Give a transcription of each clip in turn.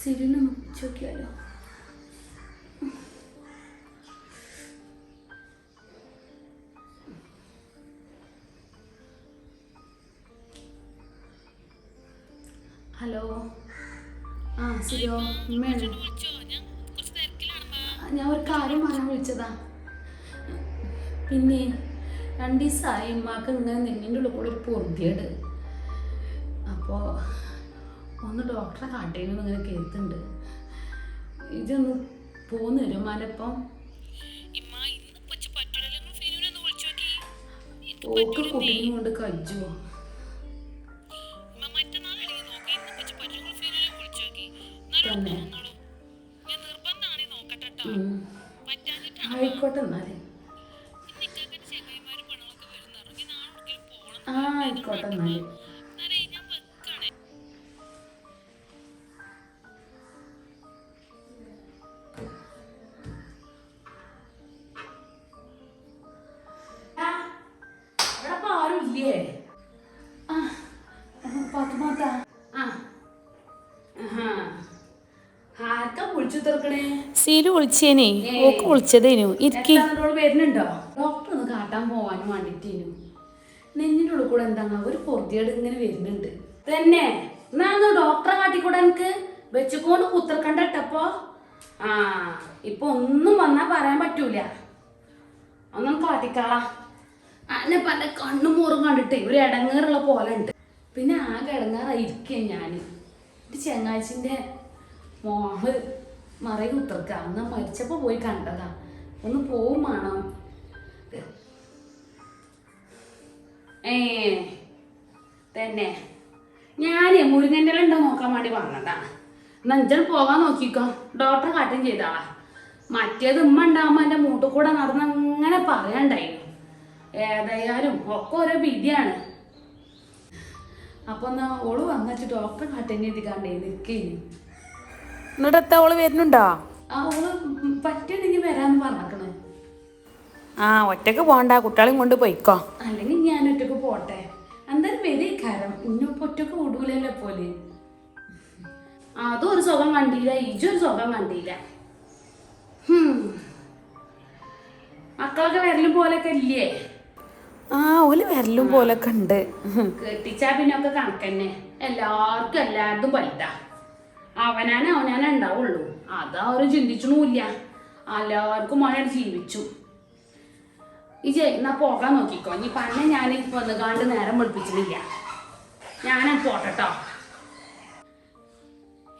സിരിനൊന്ന് മുറിച്ച് നോക്കിയാലോ? ഹലോ. ആ സിരിയോ ഉമ്മയാണ് ഞാൻ ഒരു കാര്യം പറയാൻ വിളിച്ചതാ. പിന്നെ രണ്ട് ദിവസമായി ഉമ്മാക്ക് ഇങ്ങനെ നെഞ്ഞിന്റെ ഉള്ളിൽ കൂടെ ഒരു പൊറുതിയുണ്ട് ഒന്ന് ഡോക്ടറെ കാട്ടേന്ന് ഇങ്ങനെ കേൾക്കുന്നുണ്ട്. ഇതൊന്ന് പോന്ന് തരും മലപ്പം ഓക്ക് കുട്ടീനെ കൊണ്ട് കജ്ജുവോ. സീൽ വിളിച്ചേനെ. ഓക്ക് വിളിച്ചതേനു. ഇരിക്കി. വരുന്നുണ്ടോ? ഡോക്ടർ ഒന്ന് കാട്ടാൻ പോവാനും വേണ്ടിട്ടേനു. നെഞ്ഞിന്റെ ഉള്ളിൽ കൂടെ എന്താ ഒരു പൊറുതിയോട് ഇങ്ങനെ വരുന്നുണ്ട്. തന്നെ എന്നാ ഡോക്ടറെ കാട്ടിക്കൂടെ എനിക്ക്? വെച്ചുകൊണ്ട് കുത്തിർക്കണ്ട ഇട്ടപ്പോ? ആ ഇപ്പൊ ഒന്നും വന്നാ പറയാൻ പറ്റൂല. ഒന്നും കാട്ടിക്കാളാ. അന്നെ പല കണ്ണും മോറും കണ്ടിട്ടേ ഒരു ഇടങ്ങേറുള്ള പോലെ ഉണ്ട്. പിന്നെ ആകെ ഇടങ്ങാറായിരിക്കേ ഞാൻ എന്റെ ചെങ്ങാച്ചിന്റെ മോൾ മറയിൽ ഉത്തർക്ക. അന്ന് മരിച്ചപ്പോൾ പോയി കണ്ടതാ. ഒന്ന് പോവും വേണം ഏ തന്നെ. ഞാനേ മുരുങ്ങന്റെ ഉണ്ടോ നോക്കാൻ വേണ്ടി വന്നതാ. ഇജ്ജ് പോകാൻ നോക്കിക്കോ. ഡോക്ടറെ കാട്ടും ചെയ്താളാ മറ്റേത് ഉമ്മ ഉണ്ടാകുമ്പോൾ എന്റെ മൂട്ടിൽ കൂടെ നടന്ന് അങ്ങനെ പറയണ്ടായിരുന്നു ഏതായാലും ഒക്കെ ഓരോ വിധിയാണ് അപ്പൊ എന്നാ ഓൾ വന്നിട്ട് ഡോക്ടറെ കാട്ടന്നെ ചെയ്തിക്കാണ്ടേ നിൽക്കേനു എന്നിട്ട് എത്താ ഓൾ വരുന്നുണ്ടോ? പറ്റുണ്ടെങ്കിൽ വരാന്ന് പറഞ്ഞേക്കണ്. ആ ഒറ്റയ്ക്ക് പോണ്ട കുട്ടികളെയും കൊണ്ട് പോയിക്കോ. അല്ലെങ്കിൽ ഞാൻ ഒറ്റയ്ക്ക് പോട്ടെ. എന്തായാലും വരേ കാരണം ഇന്നിപ്പോ ഒറ്റയ്ക്ക് വിടൂലല്ലോ പോലെ. അതും ഒരു സുഖം കണ്ടില്ല ഒരു സുഖം കണ്ടില്ല. മക്കളൊക്കെ വരലും പോലൊക്കെ ഇല്ലേ? ആ ഓൽ വരലും പോലൊക്കെ ഉണ്ട്. കെട്ടിച്ചാ പിന്നെ ഒക്കെ കണക്കന്നെ. എല്ലാവർക്കും എല്ലാവർക്കും വലുതാ അവനാണ് അവനാനെ ഉണ്ടാവുള്ളൂ. അതാ അവർ ചിന്തിച്ചണമില്ല എല്ലാവർക്കും മഴയാണ് ജീവിച്ചു. ഈ എന്നാ പോകാൻ നോക്കിക്കോ. ഇനി പറഞ്ഞ ഞാൻ വന്നുകാണ്ട് നേരം വെളുപ്പിച്ചിട്ടില്ല. ഞാനാ പോട്ടെട്ടോ.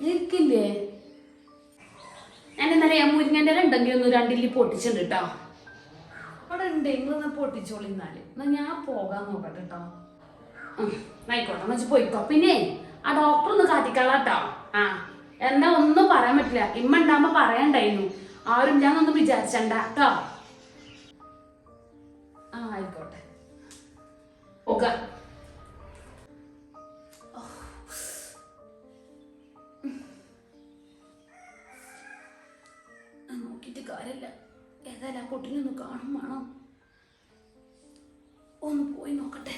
ഇരിക്കില്ലേ ഞാൻ എന്നറിയാം മുരിങ്ങന്റെ ഉണ്ടെങ്കിൽ ഒന്ന് രണ്ടില്ലി പൊട്ടിച്ചിട്ടുണ്ട് കേട്ടോ അവിടെ ഉണ്ടെങ്കിൽ ഒന്ന് പൊട്ടിച്ചോളി എന്നാൽ എന്നാ ഞാൻ പോകാൻ നോക്കട്ടെ കേട്ടോ ആയിക്കോട്ടെ. എന്ന് വെച്ച് പോയിക്കോ. പിന്നെ ആ ഡോക്ടർ ഒന്ന് കാട്ടിക്കളാട്ടോ ആ. എന്താ ഒന്നും പറയാൻ പറ്റില്ല. ഇമ്മ ഉണ്ടാകുമ്പോ പറയണ്ടായിരുന്നു. ആരും ഒന്നും വിചാരിച്ചണ്ട കേട്ടോ ആ ആയിക്കോട്ടെ. ഓക്കെ നോക്കിയിട്ട് കാര്യമില്ല ഏതായാലും ആ കുട്ടീനെ ഒന്ന് കാണും വേണം. ഒന്ന് പോയി നോക്കട്ടെ.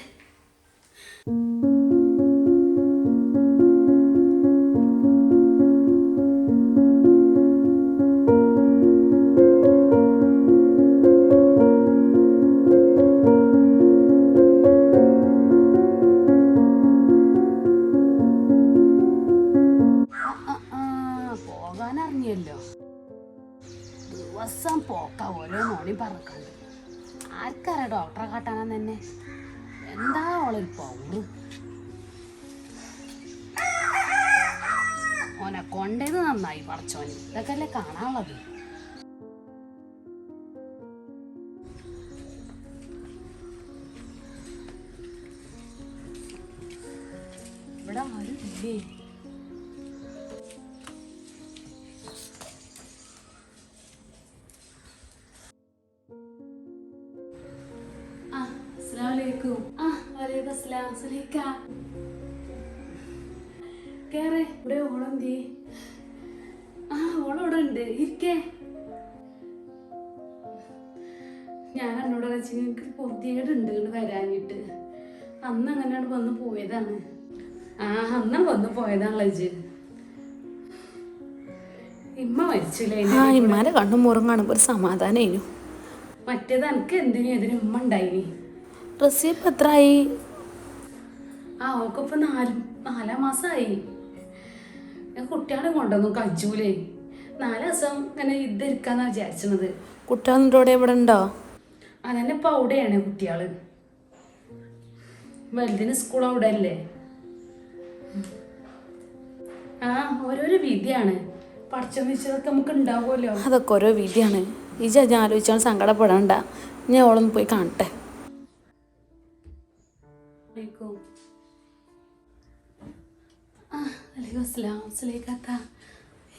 ദിവസം പോക്ക ഓരോ മോണി പറക്കണ്ട്. ആർക്കറിയാം ഡോക്ടറെ കാട്ടാനാ തന്നെ എന്താ ഓളൊരു പൗറ് ഓനെ കൊണ്ടേത് നന്നായി പറച്ചോന് ഇതൊക്കെ അല്ലേ കാണാനുള്ളത്? അസ്സലാമലൈക്കും ആ വലൈക്കും അസ്സലാം സുലൈക്ക കേറെ. ഇവിടെ ഓളെന്തേ? ആ ഓളവിടെ ഉണ്ട് ഇരിക്കേ. ഞാൻ എന്നോട് വെച്ച് എനിക്ക് പൊറുതിയേടുണ്ട് ഇങ്ങോട്ട് വരാനിട്ട് അന്ന് അങ്ങനെയാണ് വന്ന് പോയതാണ്. ആ അന്ന് വന്ന് പോയതാണല്ലോ ഇജ് ഇമ്മ മരിച്ചില്ലേ? ആ ഇമ്മാരെ കണ്ണും മുറും കാണുമ്പോൾ ഒരു സമാധാനമായിരുന്നു മറ്റേത് എനിക്ക് എന്തിനും? ഇതിന് ഉമ്മ ഉണ്ടായിനി? റസിയ ഇപ്പം എത്രയായി ആ അവക്കിപ്പോ നാല് നാലാം മാസമായി കുട്ടികളെ കൊണ്ടൊന്നും കജൂലേ. നാല് ദിവസം ഇങ്ങനെ ഇതിരിക്കാന്നാ വിചാരിച്ചത് കുട്ടികളുടെ കൂടെ ഇവിടെ ഉണ്ടോ? അതന്നെ ഇപ്പൊ അവിടെയാണ് കുട്ടികൾ. വലുതിന് സ്കൂൾ അവിടെ അല്ലേ ആ ഓരോരോ വിധിയാണ്. പഠിച്ചെന്ന് വെച്ചതൊക്കെ നമുക്ക് ഉണ്ടാവുമല്ലോ. അതൊക്കെ ഓരോ വിധിയാണ്. ഈ ഞാൻ ആലോചിച്ചാൽ സങ്കടപ്പെടണ്ട. ഞാൻ ഓളൊന്ന് പോയി കാണട്ടെ. അലൈക്കും. അലൈക്കും അസ്സലാം.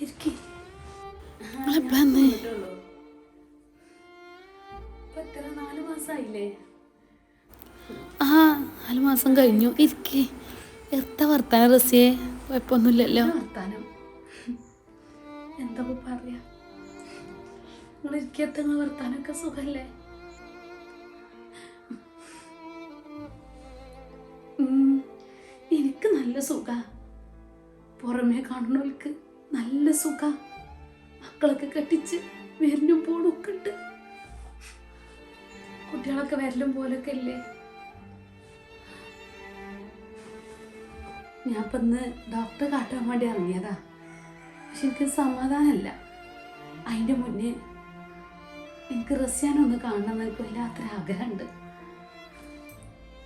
ഇരിക്ക്. നാല് മാസായില്ലേ? ആ നാല് മാസം കഴിഞ്ഞു. ഇരിക്കേ. എത്ര വർത്താനം റസിയെ? കുഴപ്പമൊന്നുമില്ലല്ലോ. വർത്താനം? എന്താ പറയാ? നിങ്ങൾ ഇരിക്കത്ത നിങ്ങൾ വർത്താനൊക്കെ സുഖല്ലേ? എനിക്ക് നല്ല സുഖ. പുറമേ കാണുന്നവർക്ക് നല്ല സുഖ. മക്കളൊക്കെ കെട്ടിച്ച് വരലും പോണൊക്കെ ഉണ്ട്. കുട്ടികളൊക്കെ വരലും പോലൊക്കെ അല്ലേ ഞാൻ ഇപ്പം ഇന്ന് ഡോക്ടറെ കാട്ടാൻ വേണ്ടി ഇറങ്ങിയതാ. പക്ഷെ എനിക്ക് സമാധാനമല്ല. അതിന്റെ മുന്നേ എനിക്ക് റസ്യാനൊന്ന് കാണണം എന്ന് എനിക്ക് വല്ലാത്തൊരു ആഗ്രഹമുണ്ട്.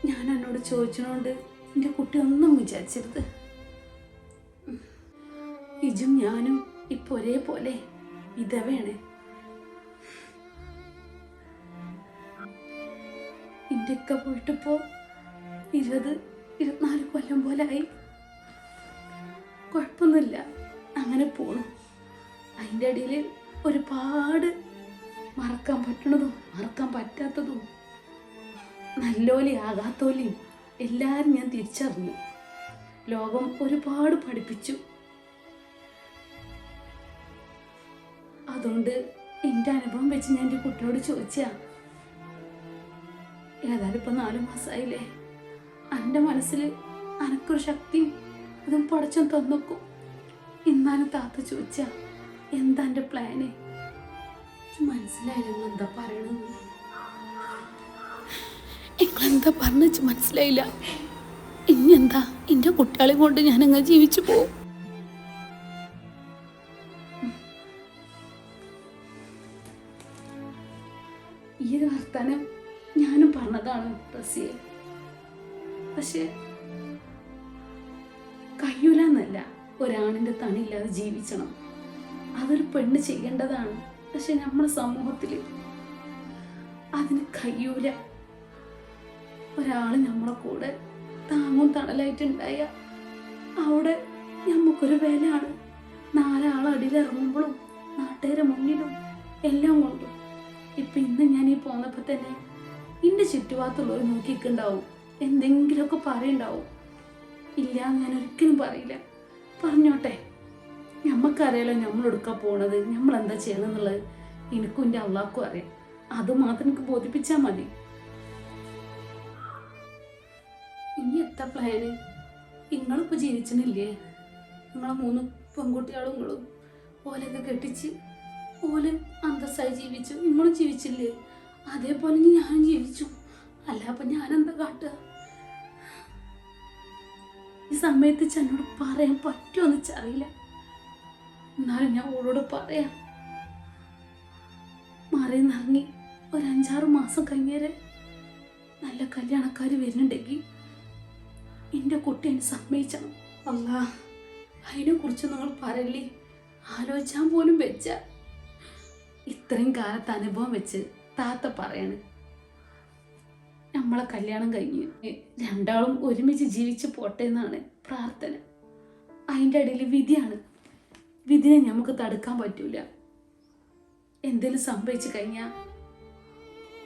ഞാൻ എന്നോട് ചോദിച്ചതുകൊണ്ട് എന്റെ കുട്ടി ഒന്നും വിചാരിച്ചരുത്. ഇജും ഞാനും ഇപ്പൊ ഒരേപോലെ വിധവയാണ്. ഇന്ത്യക്ക പോയിട്ടിപ്പോ ഇരുപത് ഇരുപത്തിനാല് കൊല്ലം പോലെ ആയി. കുഴപ്പമൊന്നുമില്ല. അങ്ങനെ പോണു. അതിന്റെ ഇടയിൽ ഒരുപാട് മറക്കാൻ പറ്റണതും മറക്കാൻ പറ്റാത്തതും നല്ലോലി ആകാത്തോലിയും എല്ലാവരും ഞാൻ തിരിച്ചറിഞ്ഞു. ലോകം ഒരുപാട് പഠിപ്പിച്ചു. അതുകൊണ്ട് എന്റെ അനുഭവം വെച്ച് ഞാൻ എന്റെ കുട്ടിയോട് ചോദിച്ചാ ഏതായാലും ഇപ്പം നാലു മാസമായില്ലേ എന്റെ മനസ്സിൽ അനക്കൊരു ശക്തിയും അതും പടച്ചും തന്നൊക്കും. ഇന്നാലും താത്ത ചോദിച്ചാ എന്താ എന്റെ പ്ലാന് മനസ്സിലായിരുന്നു എന്താ പറയണെന്ന് നിങ്ങളെന്താ പറഞ്ഞു മനസ്സിലായില്ല? ഇനി എന്താ എന്റെ കുട്ടികളെ കൊണ്ട് ഞാൻ അങ്ങ് ജീവിച്ചു പോകും ഈ ഒരു വർത്താനം ഞാനും പറഞ്ഞതാണ് റസിയെ. പക്ഷെ കയ്യൂലെന്നല്ല ഒരാണിന്റെ തണിയില്ലാതെ ജീവിക്കണം അതൊരു പെണ്ണ് ചെയ്യേണ്ടതാണ്. പക്ഷെ നമ്മുടെ സമൂഹത്തിൽ അതിന് കഴിയൂല. ഒരാൾ നമ്മളെ കൂടെ താങ്ങും തണലായിട്ടുണ്ടായ അവിടെ നമുക്കൊരു വിലയാണ്. നാലാൾ അടിയിലിറങ്ങുമ്പോഴും നാട്ടുകാരെ മുന്നിലും എല്ലാം കൊണ്ടും. ഇപ്പൊ ഇന്ന് ഞാൻ ഈ പോന്നപ്പോ തന്നെ എന്റെ ചുറ്റുപാടത്തുള്ളവർ നോക്കിയിട്ടുണ്ടാവും. എന്തെങ്കിലുമൊക്കെ പറയുണ്ടാവും. ഇല്ല ഞാൻ ഒരിക്കലും പറയില്ല. പറഞ്ഞോട്ടെ. ഞമ്മക്കറിയാലോ നമ്മൾ എടുക്കാൻ പോണത്? നമ്മൾ എന്താ ചെയ്യണം എന്നുള്ളത്. എനിക്കും എന്റെ അള്ളാഹ്ക്കും അറിയാം. അത് മാത്രം എനിക്ക് ബോധിപ്പിച്ചാൽ മതി. ഇനി എത്ര പ്ലാന് നിങ്ങളിപ്പോൾ ജീവിച്ചണില്ലേ? നിങ്ങളെ മൂന്ന് പെൺകുട്ടികളും നിങ്ങളും ഓലൊക്കെ കെട്ടിച്ച് ഓൽ അന്തസ്സായി ജീവിച്ചു. നിങ്ങളും ജീവിച്ചില്ലേ? അതേപോലെ ഞാൻ ജീവിച്ചു. അല്ല അപ്പൊ ഞാൻ എന്താ കാട്ടുക? ഈ സമയത്ത് ചെന്നോട് പറയാൻ പറ്റുമെന്ന് വെച്ചറിയില്ല എന്നാലും ഞാൻ ഓളോട് പറയാം. മാറി നിറങ്ങി ഒരു അഞ്ചാറ് മാസം കഴിഞ്ഞേരെ നല്ല കല്യാണക്കാർ വരുന്നുണ്ടെങ്കിൽ എന്റെ കുട്ടി എന്നെ സമ്മതിച്ചണം. അല്ല അതിനെ കുറിച്ച് നിങ്ങൾ പറയല്ലേ? ആലോചിച്ചാൽ പോലും വെച്ച. ഇത്രയും കാലത്തെ അനുഭവം വെച്ച് താത്ത പറയാണ് നമ്മളെ കല്യാണം കഴിഞ്ഞ് രണ്ടാളും ഒരുമിച്ച് ജീവിച്ച് പോട്ടെ എന്നാണ് പ്രാർത്ഥന. അതിന്റെ ഇടയിൽ വിധിയാണ്. വിധിനെ നമുക്ക് തടുക്കാൻ പറ്റൂല. എന്തെങ്കിലും സംഭവിച്ചു കഴിഞ്ഞാൽ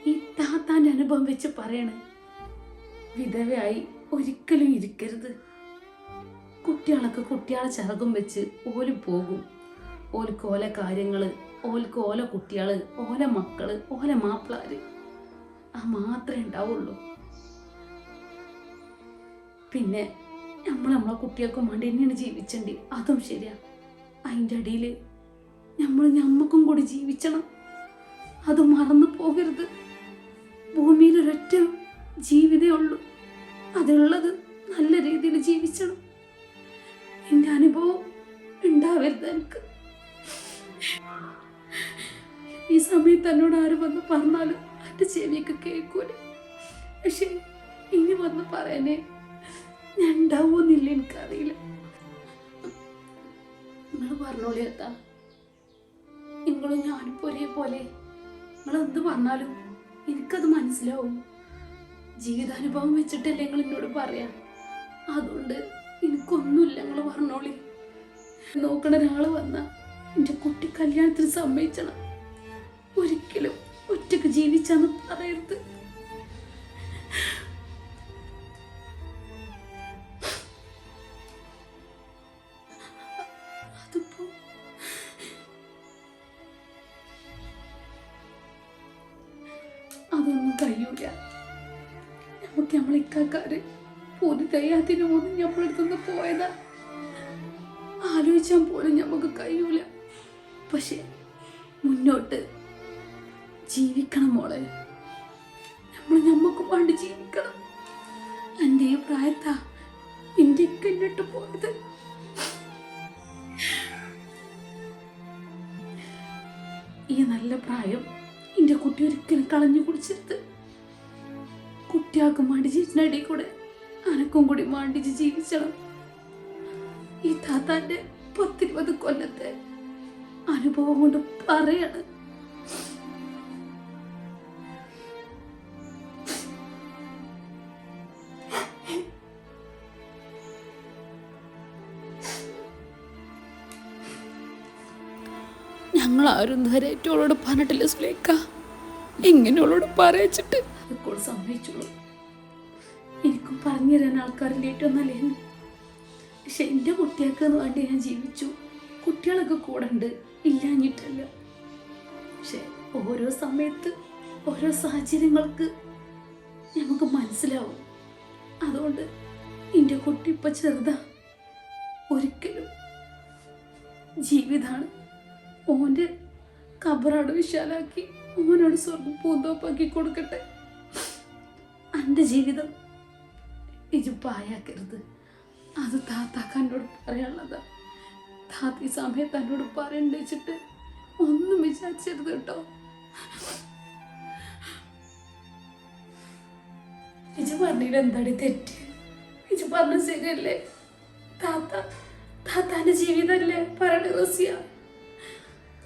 ഈ താത്താന്റെ അനുഭവം വെച്ച് പറയണ്. വിധവയായി ഒരിക്കലും ഇരിക്കരുത്. കുട്ടികളൊക്കെ കുട്ടികളെ ചിറകും വെച്ച് ഓൽ പോകും. ഓൽക്ക് ഓല കാര്യങ്ങൾ ഓൽക്ക് ഓല കുട്ടികൾ ഓല മക്കൾ ഓല മാപ്പിളാര്. ആ മാത്രമേ ഉണ്ടാവുള്ളൂ. പിന്നെ നമ്മൾ നമ്മളെ കുട്ടികൾക്കും വേണ്ടി തന്നെയാണ് ജീവിച്ചേണ്ടി അതും ശരിയാ. അതിന്റെ അടിയിൽ നമ്മൾ ഞമ്മക്കും കൂടി ജീവിച്ചണം. അത് മറന്നു പോകരുത്. ഭൂമിയിൽ ഒരൊറ്റ ജീവിതമേ ഉള്ളൂ. അതുള്ളത് നല്ല രീതിയിൽ ജീവിച്ചണം. എന്റെ അനുഭവം ഉണ്ടാവരുത് എനിക്ക്. ഈ സമയത്ത് എന്നോട് ആര് വന്ന് പറഞ്ഞാലും എന്റെ ചെവിയൊക്കെ കേൾക്കൂല. പക്ഷെ ഇനി വന്ന് പറയാനേ ഞാൻ ഉണ്ടാവുമെന്നില്ല എനിക്കറിയില്ല. നിങ്ങൾ പറഞ്ഞോളി എത്താ നിങ്ങളും പോലെ ഒരേപോലെ. നിങ്ങൾ എന്ത് പറഞ്ഞാലും എനിക്കത് മനസ്സിലാവും. ജീവിതാനുഭവം വെച്ചിട്ടല്ലേ നിങ്ങൾ എന്നോട് പറയാം? അതുകൊണ്ട് എനിക്കൊന്നുമില്ല നിങ്ങൾ പറഞ്ഞോളി. നോക്കണ ഒരാൾ വന്ന എന്റെ കുട്ടി കല്യാണത്തിന് സമ്മതിച്ചണം. ഒരിക്കലും ഒറ്റയ്ക്ക് ജീവിച്ചാന്ന് പറയരുത്. അതൊന്നും കഴിയൂല. നമുക്ക് നമ്മൾ ഇക്കാക്കാര്. പൊതു തയ്യാത്തിന് പോലും നമ്മളെടുത്തുനിന്ന് പോയതാ. ആലോചിച്ചാൽ പോലും നമുക്ക് കഴിയൂല. പക്ഷെ മുന്നോട്ട് ജീവിക്കണം മോളെ. നമ്മൾ നമുക്ക് വേണ്ടി ജീവിക്കണം. എന്റെ ഈ പ്രായത്താ എന്റെ കന്നിട്ട് പോയത്. ഈ നല്ല പ്രായം എന്റെ കുട്ടി ഒരിക്കലും കളഞ്ഞു കുടിച്ചെടുത്ത് കുട്ടിയാക്കും വേണ്ടി ജീവിച്ചിനടി കൂടെ. അനക്കും കൂടി മാണ്ടിച്ച് ജീവിച്ചണം ഈ താത്താന്റെ പത്തിരുപത് കൊല്ലത്തെ അനുഭവം കൊണ്ട് പറയാണ്. ഞങ്ങൾ ആരും ഇതുവരെ അവളോട് പറഞ്ഞിട്ടില്ല സ്ലേക്ക അവളോട് പറയിച്ചിട്ട് അതൊക്കെ സമ്മതിച്ചുള്ളൂ എനിക്കും പറഞ്ഞു തരാൻ ആൾക്കാരിന്റെ ഏറ്റവും നല്ല പക്ഷെ എന്റെ കുട്ടികൾക്ക് വേണ്ടി ഞാൻ ജീവിച്ചു. കുട്ടികളൊക്കെ കൂടെ ഉണ്ട്. ഇല്ലാഞ്ഞിട്ടല്ല. പക്ഷെ ഓരോ സമയത്ത് ഓരോ സാഹചര്യങ്ങൾക്ക് നമുക്ക് മനസ്സിലാവും. അതുകൊണ്ട് എന്റെ കുട്ടി ഇപ്പം ചെറുതാ. ഒരിക്കലും ജീവിതമാണ് ഓന്റെ കബറാട് വിശാലാക്കി ഓനോട് സ്വർഗം പൂന്തോപ്പാക്കി കൊടുക്കട്ടെ. എന്റെ ജീവിതം ഇജുപ്പായാക്കരുത് അത് താത്താക്ക എന്നോട് പറയാനുള്ളത്. താത്ത ഈ സമയത്ത് എന്നോട് പറയണ്ട വെച്ചിട്ട് ഒന്നും വിചാരിച്ചരുത് കേട്ടോ. ഇജ് പറഞ്ഞില്ല എന്താടി തെറ്റ്? ഇജ് പറഞ്ഞ ശരിയല്ലേ? താത്ത താത്താന്റെ ജീവിതമല്ലേ പറയണ റസിയ?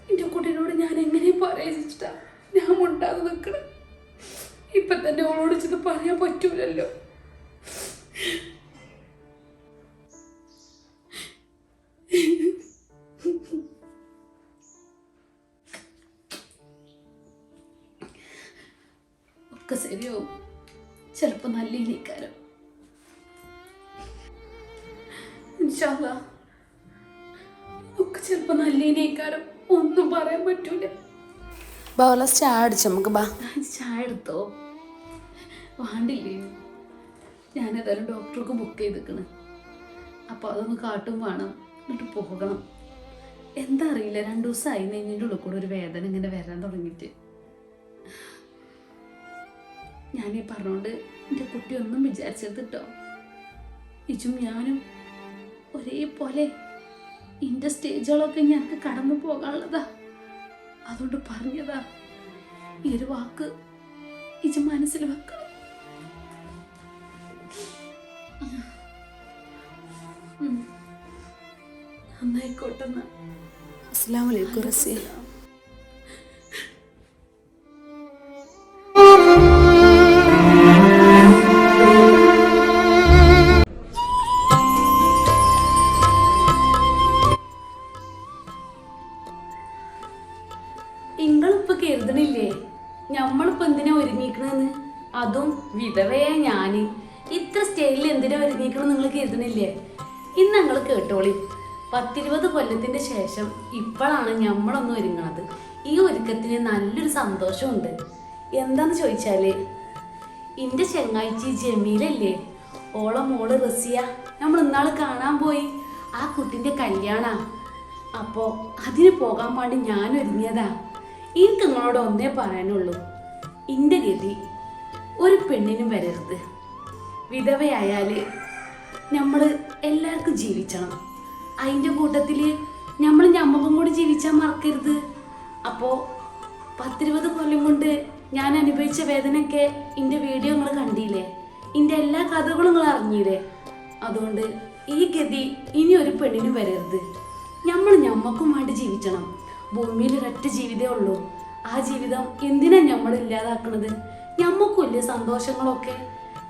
എന്റെ കുട്ടീനോട് ഞാൻ എങ്ങനെ പറയാ ഞാൻ മുണ്ടാതെ നിൽക്കണം. ഇപ്പൊ തന്നെ അവളോട് ചെന്ന് പറയാൻ പറ്റൂലല്ലോ. ഒക്കെ ശരിയാവും. ചിലപ്പോ നല്ല ഇനിക്കാരം ഇൻഷാല്ലാ ഒക്കെ ചിലപ്പോ നല്ല ഇനിക്കാരം ഒന്നും പറയാൻ പറ്റൂല. ചായ അടിച്ചു നമുക്ക് ബാ. ചായ എടുത്തോ? വേണ്ടില്ലേ? ഞാനേതായാലും ഡോക്ടർക്ക് ബുക്ക് ചെയ്തിക്കണ്. അപ്പോൾ അതൊന്ന് കാട്ടും വേണം. എന്നിട്ട് പോകണം. എന്താ അറിയില്ല രണ്ടു ദിവസമായി കഴിഞ്ഞതിന്റെ ഉള്ളിൽ കൂടെ ഒരു വേദന ഇങ്ങനെ വരാൻ തുടങ്ങിയിട്ട്. ഞാനീ പറഞ്ഞോണ്ട് എന്റെ കുട്ടി ഒന്നും വിചാരിച്ചത് കേട്ടോ ഇജും ഞാനും ഒരേപോലെ ഇന്റെ സ്റ്റേജുകളൊക്കെ ഞങ്ങൾക്ക് കടന്നു പോകാനുള്ളതാ. അതുകൊണ്ട് പറഞ്ഞതാ. ഈ ഒരു വാക്ക് ഇജ് മനസ്സിൽ വെക്കണം നന്നായിക്കോട്ടെന്ന്. അസ്സാം വലൈക്കും ഒരുങ്ങിക്കണെന്ന് അതും വിധവയാ ഞാൻ. ഇത്ര സ്റ്റേജിൽ എന്തിനാ ഒരുങ്ങിക്കണം നിങ്ങൾ കരുതണില്ലേ? ഇന്ന് ഞങ്ങൾ കേട്ടോളി. പത്തിരുപത് കൊല്ലത്തിന്റെ ശേഷം ഇപ്പോഴാണ് ഞമ്മളൊന്നും ഒരുങ്ങണത്. ഈ ഒരുക്കത്തിന് നല്ലൊരു സന്തോഷമുണ്ട്. എന്താന്ന് ചോദിച്ചാൽ എന്റെ ചെങ്ങാഴ്ചി ജമീലല്ലേ? ഓളെ മോൾ റസിയ നമ്മൾ ഇന്നാൾ കാണാൻ പോയി. ആ കുട്ടിന്റെ കല്യാണാ. അപ്പോ അതിന് പോകാൻ വേണ്ടി ഞാൻ ഒരുങ്ങിയതാ. എനിക്ക് നിങ്ങളോട് ഒന്നേ പറയാനുള്ളൂ. ഇന്റെ ഗതി ഒരു പെണ്ണിനും വരരുത്. വിധവയായാൽ നമ്മൾ എല്ലാവർക്കും ജീവിച്ചണം. അതിന്റെ കൂട്ടത്തിൽ നമ്മൾ ഞമ്മക്കും കൂടി ജീവിച്ചാൽ മറക്കരുത്. അപ്പോൾ പത്തിരുപത് കൊല്ലം കൊണ്ട് ഞാൻ അനുഭവിച്ച വേദനയൊക്കെ എന്റെ വീഡിയോ നിങ്ങൾ കണ്ടില്ലേ? എന്റെ എല്ലാ കഥകളും നിങ്ങൾ അറിഞ്ഞില്ലേ? അതുകൊണ്ട് ഈ ഗതി ഇനി ഒരു പെണ്ണിനും വരരുത്. നമ്മൾ ഞമ്മക്കും വേണ്ടി ജീവിക്കണം ഭൂമിയിൽ ഒരൊറ്റ ജീവിതമേ ഉള്ളൂ. ആ ജീവിതം എന്തിനാ നമ്മൾ ഇല്ലാതാക്കണത്? ഞമ്മക്കുമില്ലേ സന്തോഷങ്ങളൊക്കെ?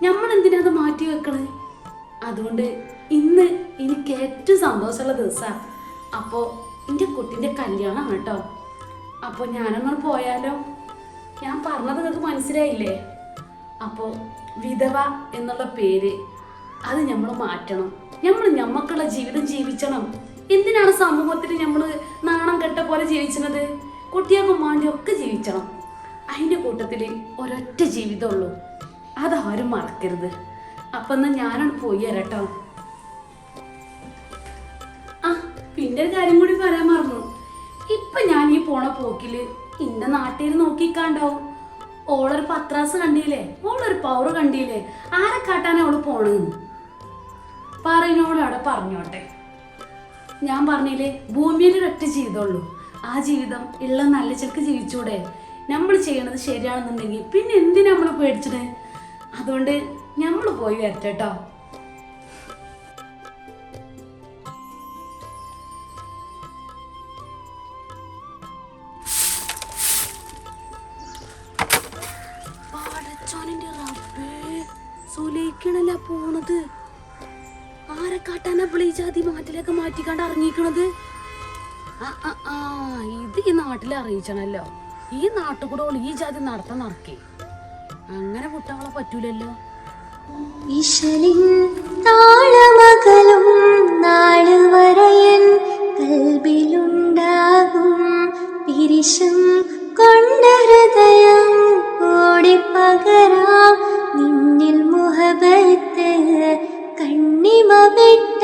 നമ്മൾ എന്തിനാ അത് മാറ്റി വെക്കണത് അതുകൊണ്ട് ഇന്ന് എനിക്ക് ഏറ്റവും സന്തോഷമുള്ള ദിവസമാണ് അപ്പോൾ എന്റെ കുട്ടീന്റെ കല്യാണമാണ് കേട്ടോ. അപ്പോൾ ഞാനങ്ങനെ പോയാലോ? ഞാൻ പറഞ്ഞത് നിങ്ങൾക്ക് മനസ്സിലായില്ലേ? അപ്പോൾ വിധവ എന്നുള്ള പേര് അത് നമ്മൾ മാറ്റണം. നമ്മൾ ഞമ്മക്കുള്ള ജീവിതം ജീവിക്കണം എന്തിനാണ് സമൂഹത്തിൽ നമ്മൾ നാണം കെട്ട പോലെ ജീവിച്ചത് മാണ്ടി ഒക്കെ ജീവിച്ചണം. അതിന്റെ കൂട്ടത്തിൽ ഒരൊറ്റ ജീവിതമുള്ളൂ. അതാരും മറക്കരുത്. അപ്പം എന്നാൽ ഞാനാണ് പോയി തരട്ടോ ആ പിന്നെ ഒരു കാര്യം കൂടി പറയാൻ മറന്നു. ഇപ്പൊ ഞാൻ ഈ പോണ പോക്കിൽ ഇന്റെ നാട്ടിൽ നോക്കിക്കാണ്ടോ ഓളൊരു പത്രാസ് കണ്ടില്ലേ? ഓളൊരു പവർ കണ്ടില്ലേ? ആരെ കാട്ടാനാ അവൾ പോണെന്ന് പറയുന്നോട് അവിടെ പറഞ്ഞോട്ടെ. ഞാൻ പറഞ്ഞില്ലേ ഭൂമിയിൽ ഒരൊറ്റ ജീവിതമുള്ളൂ. ആ ജീവിതം ഉള്ള നല്ല ചിലക്ക് ജീവിച്ചൂടെ? നമ്മൾ ചെയ്യണത് ശരിയാണെന്നുണ്ടെങ്കിൽ പിന്നെ എന്തിനാ നമ്മൾ പേടിച്ചത്? അതുകൊണ്ട് നമ്മൾ പോയി വരട്ടെട്ടോ പോണത്? ആരെ കാട്ടാനാ ജാതി മാറ്റിലൊക്കെ മാറ്റിക്കാണ്ട് ഇറങ്ങിക്കണത് ആ ഇത് ഈ നാട്ടിൽ അറിയിച്ചണല്ലോ. ഈ നാട്ടിൽ ഈ ജാതി നടത്താൻ നടക്കി. അങ്ങനെ വിട്ടവളെ പറ്റൂലല്ലോ. വരയൻ കൽബിലുണ്ടാകും. കൊണ്ട നിന്നിൽ കണ്ണിമ വെട്ടാതവളെ